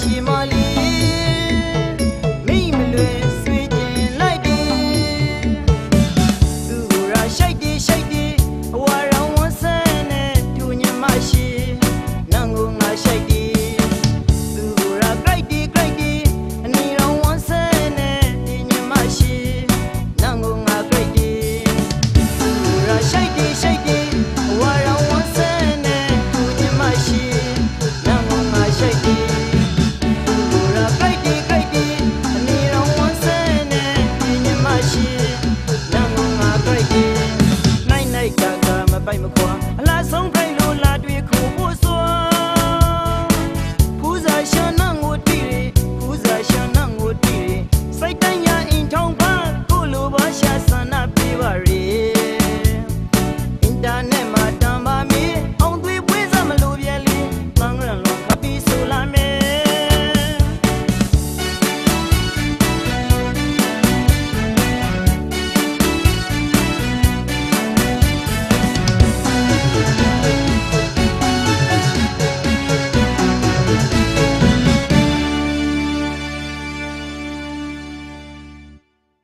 ရှိမ အလားဆုံးခိုင်းလို့လာတွေ့ခုဖို့စွာ